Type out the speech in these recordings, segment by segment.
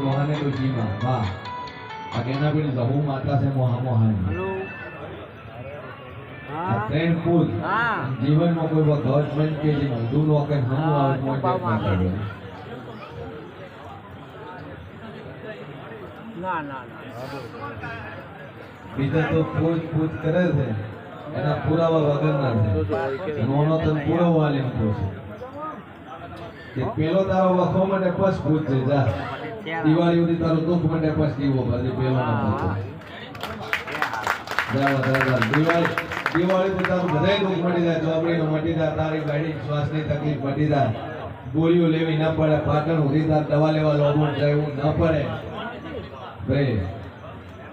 રોહાને ડોશીમાં વાહ આ કેના પેલી જહુ માતા છે મોહા મોહાની. હલો. ટ્રેન જીવનમાં કોઈ કે જે આવે ના ના ના બીજા તો પૂછ પૂછ કરે છે. એના પુરાવા વગરના છે. નોનો તને પુરાવો આલીને પૂછે. કે પેલો તારો વખો માટે પછ પૂછ જા. દિવાળી સુધી તારું દુઃખ માટે પછ દીવો ભરજે પેલો ના પૂછે જા વધારે જા. દિવાળી દિવાળી તો તારું બધાય દુઃખ મટી જાય ચોપડીનું મટી જાય તારી ગાડી શ્વાસની તકલીફ મટી જાય. ગોળીઓ લેવી ના પડે પાટણ ઉધી તાર દવા લેવા લોબું જવું ના પડે. ભાઈ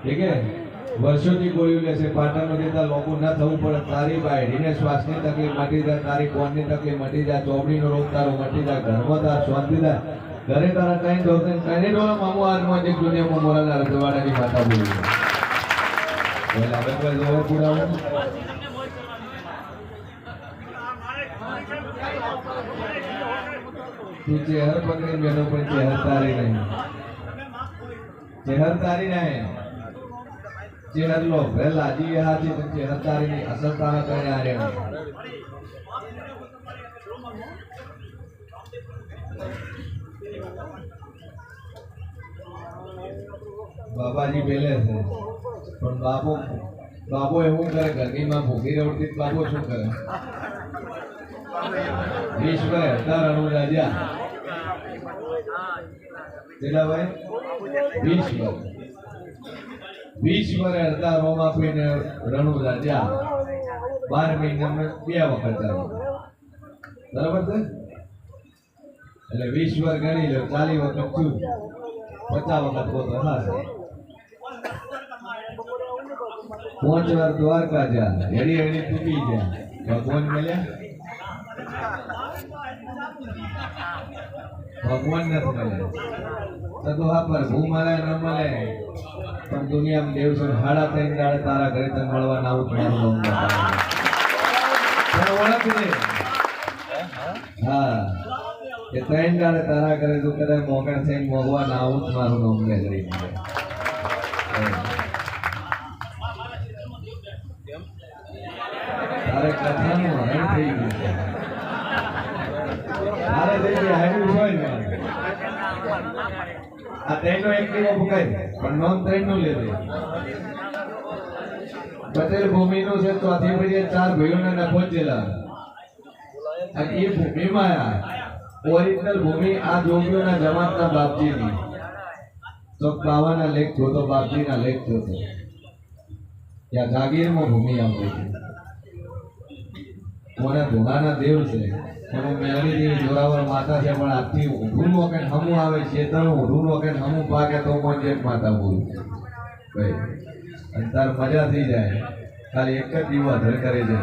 ઠીક હે વર્ષોથી ગોળીઓ છે, પાટણનો જતા લોકો ના થવું પડે, તારી બાયડીને શ્વાસની તકલીફ મટી જાય, તારી કોણની તકલીફ મટી જાય, ચોપડીનો રોગ તારો મટી જાય, ઘરમાં તાર શાંતિ થાય ઘરે તારા કઈ દોસ્ત કઈ ડોલા મામુ હાથમાં એક દુનિયામાં મોરાના રજવાડાની માતા બોલી પહેલા ચેહર પકડી પણ ચહેર તારી નહીં. ચહેર તારી નહીં. ચેહર લો ભલે લાજી એ હાથી પણ ચેહર તારી નહીં અસર તારા કરે આ રે બાબાજી પેલે છે, પણ બાબો બાબો એવું કરે? ઘરની માં ભૂખી રવડતી બાબો શું કરે? વિશ્વ અઢાર અણુ રાજા કેટલા ભાઈ વીસ વર વીસ વર હતા રોમ આપીને રણુ રાજા બાર મહિનામાં બે વખત બરાબર છે? એટલે વીસ વાર ગણી લો ચાલી વખત છું પચાસ વખત પોતો હા. પાંચ વાર દ્વારકા જા હેડી હેડી તૂટી ગયા. ભગવાન મળ્યા? ભગવાન નથી મળ્યા. તો હા પર ભૂ મળે ન મળે, પણ દુનિયામાં દેવ છે હાડા ત્રણ દાડે તારા ઘરે તને મળવા ના આવું બતાવે. ઓળખજે હા. એ ત્રણ દાડે તારા ઘરે તું કદાચ મોકણ થઈને મોગવા ના આવું જ મારું નામ લે કરી તારે કથાનું હરણ થઈ ગયું તારે જે જે હાડ્યું હોય ને આ ત્રણનો એક મુકાય પણ નોંધનું લેજે પટેલ ભૂમિનું છે તો આથી પછી ચાર ભાઈઓને નફો જેલા અને એ ભૂમિમાં ઓરિજિનલ ભૂમિ આ જોગીઓના જમાતના બાપજીની. તો બાવાના લેખ જોતો, બાપજીના લેખ જોતો. ત્યાં જાગીરમાં ભૂમિ આવતી છે કોને ધોળાના દેવ છે? કોને મેળવી માતા છે પણ આજથી ઊંધું નો કે આવે ચેતન ઊંધું નો કે પાકે તો પણ એક માતા બોલું. ભાઈ, અને તાર મજા થઈ જાય. ખાલી એક જ દીવા ધર કરે છે.